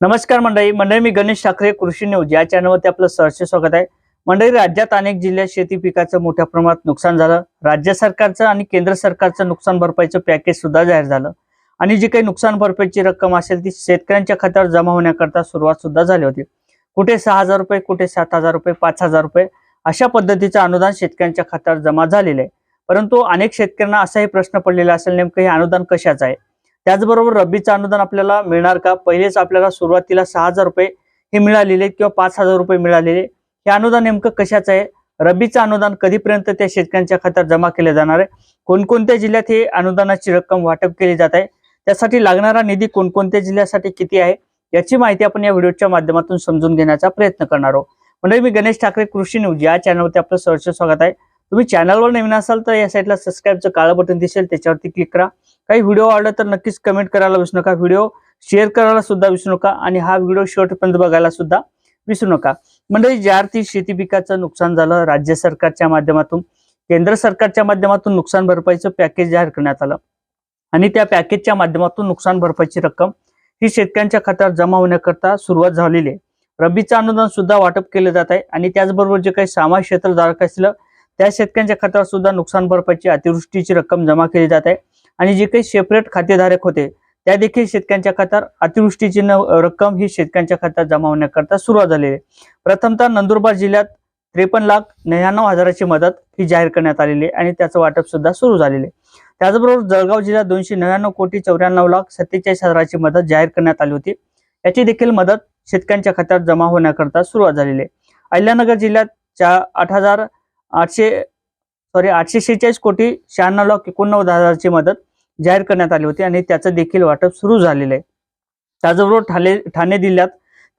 नमस्कार मंडळी मंडळी मी गणेश ठाकरे कृषी न्यूज या चॅनलवरती आपलं सहर्ष स्वागत आहे. मंडळी राज्यात अनेक जिल्ह्यात शेती पिकाचं मोठ्या प्रमाणात नुकसान झालं. राज्य सरकारचं आणि केंद्र सरकारचं नुकसान भरपाईचं पॅकेज सुद्धा जाहीर झालं. आणि जी काही नुकसान भरपाईची रक्कम असेल ती शेतकऱ्यांच्या खात्यावर जमा होण्याकरता सुरुवात सुद्धा झाली होती. कुठे सहा हजार रुपये कुठे सात हजार रुपये पाच हजार रुपये अशा पद्धतीचं अनुदान शेतकऱ्यांच्या खात्यावर जमा झालेलं आहे. परंतु अनेक शेतकऱ्यांना असाही प्रश्न पडलेला असेल नेमकं हे अनुदान कशाचं आहे? त्याचबरोबर रब्बीचं अनुदान आपल्याला मिळणार का? पहिलेच आपल्याला सुरुवातीला सहा हजार रुपये हे मिळालेले किंवा पाच हजार रुपये मिळालेले. हे अनुदान नेमकं कशाचं आहे? रब्बीचं अनुदान कधीपर्यंत त्या शेतकऱ्यांच्या खात्यात जमा केले जाणार आहे? कोणकोणत्या जिल्ह्यात हे अनुदानाची रक्कम वाटप केली जात आहे? त्यासाठी लागणारा निधी कोणकोणत्या जिल्ह्यासाठी किती आहे? याची माहिती आपण या व्हिडिओच्या माध्यमातून समजून घेण्याचा प्रयत्न करणार आहोत. म्हणजे मी गणेश ठाकरे कृषी न्यूज या चॅनलवरती आपलं सहर्ष स्वागत आहे. तुम्ही चॅनलवर नवीन असाल तर या साईडला सबस्क्राईबचं काळं बटन दिसेल त्याच्यावरती क्लिक करा. काही व्हिडिओ आवडला तर नक्कीच कमेंट करायला विसरू नका. व्हिडिओ शेअर करायला सुद्धा विसरू नका आणि हा व्हिडिओ शेवटपर्यंत बघायला सुद्धा विसरू नका. म्हणजे ज्या अर्थी शेती पिकाचं नुकसान झालं राज्य सरकारच्या माध्यमातून केंद्र सरकारच्या माध्यमातून नुकसान भरपाईचं पॅकेज जाहीर करण्यात आलं. आणि त्या पॅकेजच्या माध्यमातून नुकसान भरपाईची रक्कम ही शेतकऱ्यांच्या खात्यावर जमा होण्याकरता सुरुवात झालेली आहे. रब्बीचं अनुदान सुद्धा वाटप केलं जात आहे आणि त्याचबरोबर जे काही सामाजिक क्षेत्रधारक असलं त्या शेतकऱ्यांच्या खात्यावर सुद्धा नुकसान भरपाईची अतिवृष्टीची रक्कम जमा केली जात आहे. आणि जे काही सेपरेट खातेधारक होते त्या देखील शेतकऱ्यांच्या खात्यावर अतिवृष्टीची न- रक्कम ही शेतकऱ्यांच्या खात्यात जमा होण्याकरता सुरुवात झालेली आहे. प्रथमतः नंदुरबार जिल्ह्यात त्रेपन्न लाख नव्याण्णव हजाराची मदत ही जाहीर करण्यात आलेली आहे आणि त्याचं वाटप सुद्धा सुरू झालेले आहे. त्याचबरोबर जळगाव जिल्ह्यात दोनशे नव्याण्णव कोटी चौऱ्याण्णव लाख सत्तेचाळीस हजाराची मदत जाहीर करण्यात आली होती. याची देखील मदत शेतकऱ्यांच्या खात्यात जमा होण्याकरता सुरुवात झालेली आहे. अहिल्यानगर जिल्ह्यात चा आठ हजार आठशे सॉरी आठशे शेहेचाळीस कोटी शहाण्णव लाख एकोणनव्वद हजाराची मदत जाहीर करण्यात आली होती आणि त्याचं देखील वाटप सुरू झालेलं आहे. त्याचबरोबर ठाणे ठाणे जिल्ह्यात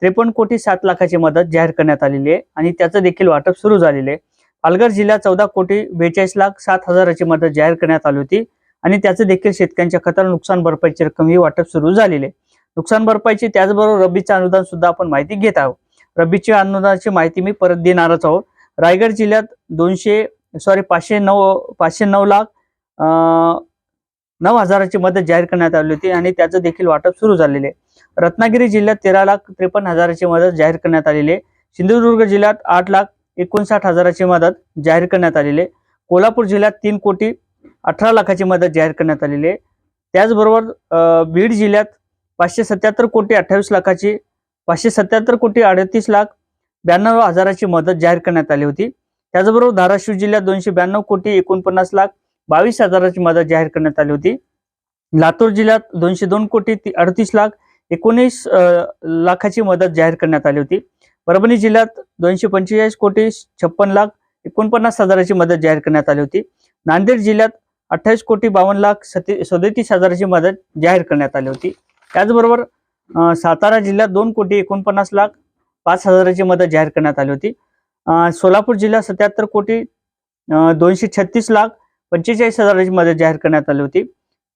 त्रेपन्न कोटी सात लाखाची मदत जाहीर करण्यात आलेली आहे आणि त्याचं देखील वाटप सुरू झालेलं आहे. पालघर जिल्ह्यात चौदा कोटी बेचाळीस लाख सात हजाराची मदत जाहीर करण्यात आली होती आणि त्याचं देखील शेतकऱ्यांच्या खात्यावर नुकसान भरपाईची रक्कम ही वाटप सुरू झालेली आहे. नुकसान भरपाईची त्याचबरोबर रब्बीचं अनुदान सुद्धा आपण माहिती घेत आहोत. रब्बीच्या अनुदानाची माहिती मी परत देणारच आहोत. रायगड जिल्ह्यात दोनशे सॉरी पाचशे नऊ पाचशे नऊ लाख नऊ हजाराची मदत जाहीर करण्यात आली होती आणि त्याचं देखील वाटप सुरू झालेले आहे. रत्नागिरी जिल्ह्यात तेरा लाख त्रेपन्न हजाराची मदत जाहीर करण्यात आलेली आहे. सिंधुदुर्ग जिल्ह्यात आठ लाख एकोणसाठ हजाराची मदत जाहीर करण्यात आलेली आहे. कोल्हापूर जिल्ह्यात तीन कोटी अठरा लाखाची मदत जाहीर करण्यात आलेली आहे. त्याचबरोबर बीड जिल्ह्यात पाचशे सत्याहत्तर कोटी अठ्ठावीस लाखाची पाचशे सत्याहत्तर कोटी अडतीस लाख ब्याण्णव हजाराची मदत जाहीर करण्यात आली होती. त्याचबरोबर धाराशिव जिल्ह्यात दोनशे ब्याण्णव कोटी एकोणपन्नास लाख बावीस हजाराची मदत जाहीर करण्यात आली होती. लातूर जिल्ह्यात दोनशे दोन कोटी ती- अडतीस लाख एकोणीस लाखाची मदत जाहीर करण्यात आली होती. परभणी जिल्ह्यात दोनशे पंचेचाळीस कोटी छप्पन लाख एकोणपन्नास हजाराची मदत जाहीर करण्यात आली होती. नांदेड जिल्ह्यात अठ्ठावीस कोटी बावन्न लाख सती सदतीस हजाराची मदत जाहीर करण्यात आली होती. त्याचबरोबर सातारा जिल्ह्यात दोन कोटी एकोणपन्नास लाख पाच हजाराची मदत जाहीर करण्यात आली होती. सोलापूर जिल्ह्यात सत्याहत्तर कोटी दोनशे छत्तीस लाख पंचेचाळीस हजाराची मदत जाहीर करण्यात आली होती.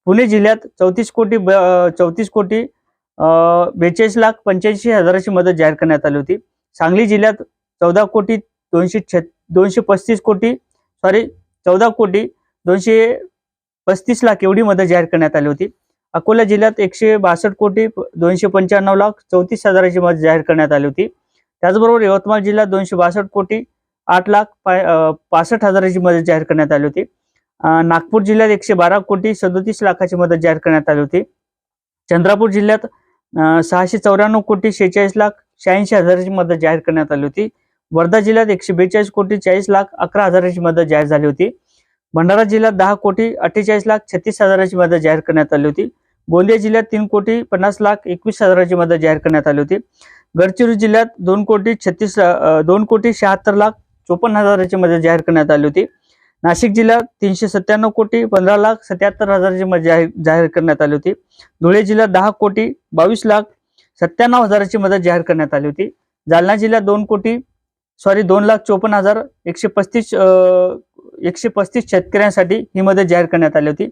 पुणे जिल्ह्यात चौतीस कोटी ब- चौतीस कोटी बेचाळीस लाख पंच्याऐंशी हजाराची मदत जाहीर करण्यात आली होती. सांगली जिल्ह्यात चौदा कोटी दोनशे छ दोनशे पस्तीस कोटी सॉरी चौदा कोटी दोनशे पस्तीस लाख एवढी मदत जाहीर करण्यात आली होती. अकोला जिल्ह्यात एकशे बासष्ट कोटी प- दोनशे पंच्याण्णव लाख चौतीस हजाराची मदत जाहीर करण्यात आली होती. त्याचबरोबर यवतमाळ जिल्ह्यात दोनशे बासष्ट कोटी आठ लाख पासष्ट हजाराची मदत जाहीर करण्यात आली होती. नागपूर जिल्ह्यात एकशे बारा कोटी सदोतीस लाखाची मदत जाहीर करण्यात आली होती. चंद्रपूर जिल्ह्यात सहाशे चौऱ्याण्णव कोटी शेहेचाळीस लाख शहाऐंशी हजाराची मदत जाहीर करण्यात आली होती. वर्धा जिल्ह्यात एकशे बेचाळीस कोटी चाळीस लाख अकरा हजाराची मदत जाहीर झाली होती. भंडारा जिल्ह्यात दहा कोटी अठ्ठेचाळीस लाख छत्तीस हजाराची मदत जाहीर करण्यात आली होती. गोंदिया जिल्ह्यात तीन कोटी पन्नास लाख एकवीस हजाराची मदत जाहीर करण्यात आली होती. गडचिरोली जिल्ह्यात दोन कोटी छत्तीस दोन कोटी शहात्तर लाख चोपन्न हजाराची मदत जाहीर करण्यात आली होती. नाशिक जिल्ह्यात तीनशे सत्त्याण्णव कोटी पंधरा लाख सत्याहत्तर हजाराची मदत जाहीर जाहीर करण्यात आली होती. धुळे जिल्ह्यात दहा कोटी बावीस लाख सत्त्याण्णव हजाराची मदत जाहीर करण्यात आली होती. जालना जिल्ह्यात दोन कोटी सॉरी दोन लाख चोपन्न हजार एकशे पस्तीस एकशे पस्तीस शेतकऱ्यांसाठी ही मदत जाहीर करण्यात आली होती.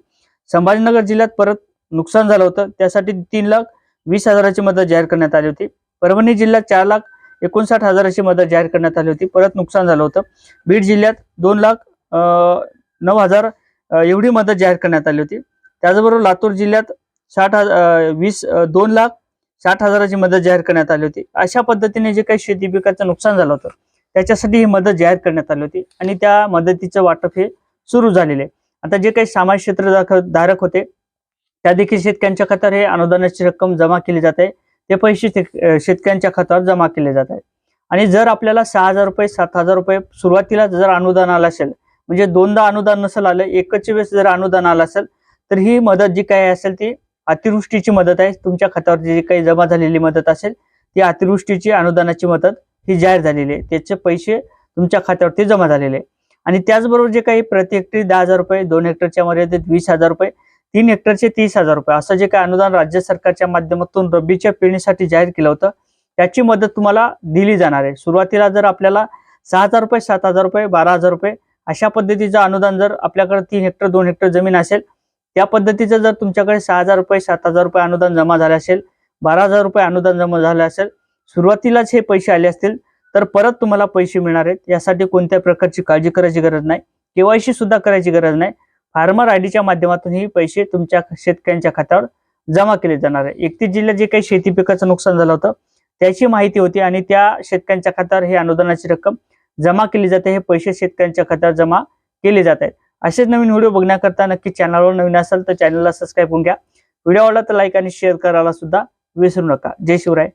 संभाजीनगर जिल्ह्यात परत नुकसान झालं होतं. त्यासाठी तीन लाख वीस हजाराची मदत जाहीर करण्यात आली होती. परभणी जिल्ह्यात चार लाख एकोणसाठ हजाराची मदत जाहीर करण्यात आली होती. परत नुकसान झालं होतं. बीड जिल्ह्यात दोन लाख नऊ हजार एवढी मदत जाहीर करण्यात आली होती. त्याचबरोबर लातूर जिल्ह्यात साठ हजार वीस दोन लाख साठ हजाराची मदत जाहीर करण्यात आली होती. अशा पद्धतीने जे काही शेती पिकाचं नुकसान झालं होतं त्याच्यासाठी ही मदत जाहीर करण्यात आली होती आणि त्या मदतीचं वाटप हे सुरू झालेले आहे. आता जे काही सामाजिक क्षेत्र धारक होते त्या देखील शेतकऱ्यांच्या खात्यावर हे अनुदानाची रक्कम जमा केली जाते. ते पैसे शेतकऱ्यांच्या खात्यावर जमा केले जात आहे आणि जर आपल्याला सहा हजार रुपये सात हजार रुपये सुरुवातीला जर अनुदान आलं असेल म्हणजे दोनदा अनुदान नसेल आलं एकच वेळेस जर अनुदान आलं असेल तर ही मदत जी काही असेल ती अतिवृष्टीची मदत आहे. तुमच्या खात्यावर जी काही जमा झालेली मदत असेल ती अतिवृष्टीची अनुदानाची मदत ही जाहीर झालेली आहे. त्याचे पैसे तुमच्या खात्यावरती जमा झालेले आहे. आणि त्याचबरोबर जे काही प्रति हेक्टरी दहा हजार रुपये दोन हेक्टरच्या मर्यादेत वीस हजार रुपये तीन हेक्टरचे तीस हजार रुपये. असं जे काही अनुदान राज्य सरकारच्या माध्यमातून रब्बीच्या पेरणीसाठी जाहीर केलं होतं त्याची मदत तुम्हाला दिली जाणार आहे. सुरुवातीला जर आपल्याला सहा हजार रुपये सात हजार रुपये बारा हजार रुपये अशा पद्धतीचं अनुदान जर आपल्याकडे तीन हेक्टर दोन हेक्टर जमीन असेल त्या पद्धतीचं जर तुमच्याकडे सहा हजार रुपये सात हजार रुपये अनुदान जमा झाले असेल बारा हजार रुपये अनुदान जमा झाले असेल सुरुवातीलाच हे पैसे आले असतील तर परत तुम्हाला पैसे मिळणार आहेत. यासाठी कोणत्या प्रकारची काळजी करायची गरज नाही. केवायसी सुद्धा करायची गरज नाही. फार्मर आयडीच्या माध्यमातून ही पैसे तुमच्या शेतकऱ्यांच्या खात्यावर जमा केले जाणार आहे. एकतीस जिल्ह्यात जे काही शेती पिकाचं नुकसान झालं होतं त्याची माहिती होती आणि त्या शेतकऱ्यांच्या खात्यावर हे अनुदानाची रक्कम जमा केली जाते. हे पैसे शेतकऱ्यांच्या खात्यावर जमा केले जात आहेत. असेच नवीन व्हिडिओ बघण्याकरता नक्की चॅनलवर नवीन असाल तर चॅनलला सबस्क्राईब करून घ्या. व्हिडिओ आवडला तर लाईक आणि शेअर करायला सुद्धा विसरू नका. जय शिवराय.